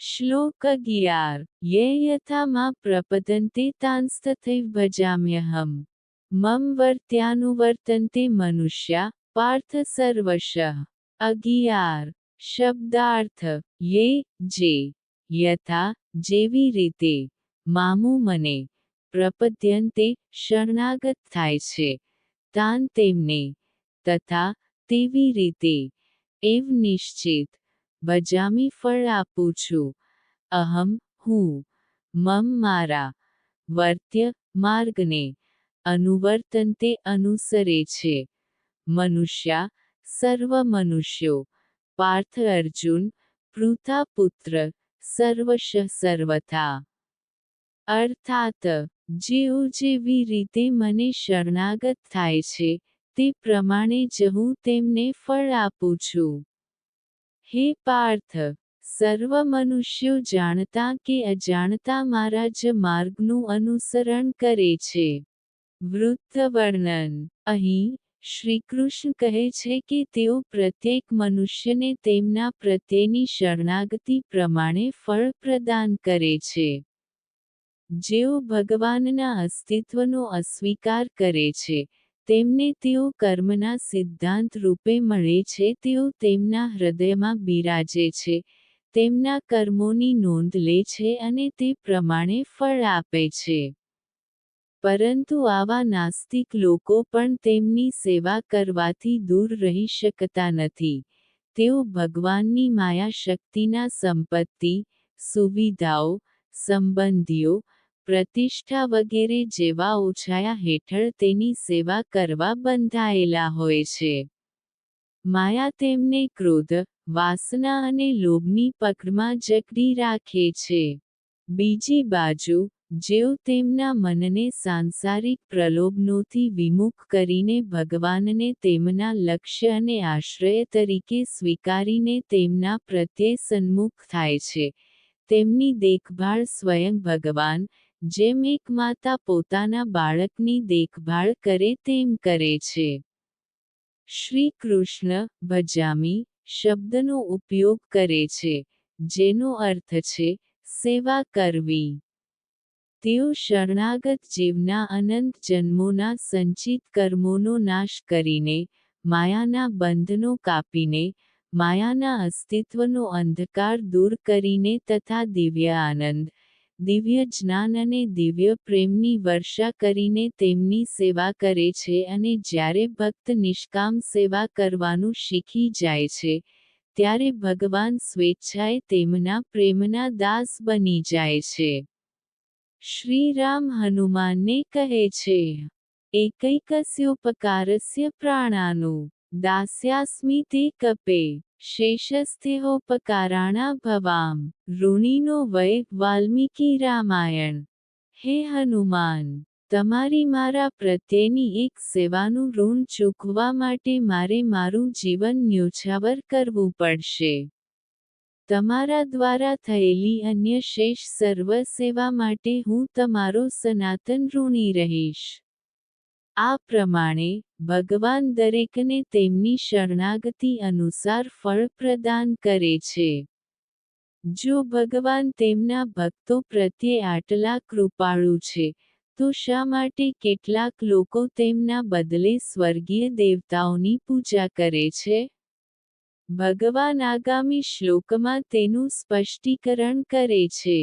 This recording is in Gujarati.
શ્લોક અગિયાર યે યથામાં પ્રપદંતે તાંસ્તથૈવ ભજામ્યહમ મમ વર્ત્યાનુવર્તંતે મનુષ્યા પાર્થ સર્વશઃ અગિયાર શબ્દાર્થ યે જે યથા જેવી રીતે મામુ મને પ્રપદ્યંતે શરણાગત થાય છે તાન તેમને તથા તેવી રીતે એવ નિશ્ચિત ભજામી ફળ આપું છું. અહમ, હું. મમ, મારા. વર્ત્ય, માર્ગને. અનુવર્તન તે અનુસરે છે. મનુષ્યા, સર્વ મનુષ્યો. પાર્થ અર્જુન પૃથા પુત્ર સર્વશ, સર્વથા. અર્થાત, જેઓ જેવી રીતે મને શરણાગત થાય છે, તે પ્રમાણે જ હું તેમને ફળ આપું છું. હે પાર્થ, સર્વ મનુષ્યો જાણતા કે અજાણતા મારા જ માર્ગનું અનુસરણ કરે છે. વૃત્ત વર્ણન અહીં શ્રીકૃષ્ણ કહે છે કે તેઓ પ્રત્યેક મનુષ્યને તેમના પ્રત્યેની શરણાગતિ પ્રમાણે ફળ પ્રદાન કરે છે. જેઓ ભગવાનના અસ્તિત્વનો અસ્વીકાર કરે છે. તેમને તેઓ કર્મના સિદ્ધાંત રૂપે મળે છે, તેઓ તેમના હૃદયમાં બિરાજે છે, તેમના કર્મોની નોંધ લે છે અને તે પ્રમાણે ફળ આપે છે. પરંતુ આવા નાસ્તિક લોકો પણ તેમની સેવા કરવાથી દૂર રહી શકતા નથી. તેઓ ભગવાનની માયા શક્તિના સંપત્તિ, સુવિધાઓ, સંબંધીઓ પ્રતિષ્ઠા વગેરે જેવા ઓછાયા હેઠળ તેની સેવા કરવા બંધાયેલા હોય છે. માયા તેમને ક્રોધ, વાસના અને લોભની પકડમાં જકડી રાખે છે. બીજી બાજુ, જેઓ તેમના મનને સાંસારિક પ્રલોભનોથી વિમુખ કરીને ભગવાનને તેમના લક્ષ્ય અને આશ્રય તરીકે સ્વીકારીને તેમના પ્રત્યે સન્મુખ થાય છે, તેમની દેખભાળ સ્વયં ભગવાન જેમ એક માતા પોતાના બાળકની દેખભાળ કરે તેમ કરે છે. શ્રી કૃષ્ણ ભજામી શબ્દનો ઉપયોગ કરે છે, જેનો અર્થ છે, સેવા કરવી. તેઓ શરણાગત જીવના અનંત જન્મોના સંચિત કર્મોનો નાશ કરીને, માયાના બંધનો કાપીને, માયાના અસ્તિત્વનો અંધકાર દૂર કરીને તથા દિવ્ય આનંદ દિવ્ય જ્ઞાન અને દિવ્ય પ્રેમની વર્ષા કરીને તેમની સેવા કરે છે અને જ્યારે ભક્ત નિષ્કામ સેવા કરવાનું શીખી જાય છે, ત્યારે ભગવાન સ્વેચ્છાએ તેમના પ્રેમના દાસ બની જાય છે. શ્રી રામ હનુમાનને કહે છે, એકૈકસ્યોપકારસ્ય પ્રાણાનું દાસ્યાસ્મિ તે કપે શેષસ્થેહોપકારાણા ભવામ ઋણીનો વય વાલ્મીકી રામાયણ હે હનુમાન તમારી મારા પ્રત્યેની એક સેવાનું ઋણ ચૂકવા માટે મારે મારું જીવન ન્યોછાવર કરવું પડશે. તમારા દ્વારા થયેલી અન્ય શેષ સર્વ સેવા માટે હું તમારો સનાતન ઋણી રહીશ. આ પ્રમાણે ભગવાન દરેકને તેમની શરણાગતિ અનુસાર ફળ પ્રદાન કરે છે. જો ભગવાન તેમના ભક્તો પ્રત્યે આટલા કૃપાળુ છે, તો શા માટે કેટલાક લોકો તેમના બદલે સ્વર્ગીય દેવતાઓની પૂજા કરે છે? ભગવાન આગામી શ્લોકમાં તેનું સ્પષ્ટીકરણ કરે છે.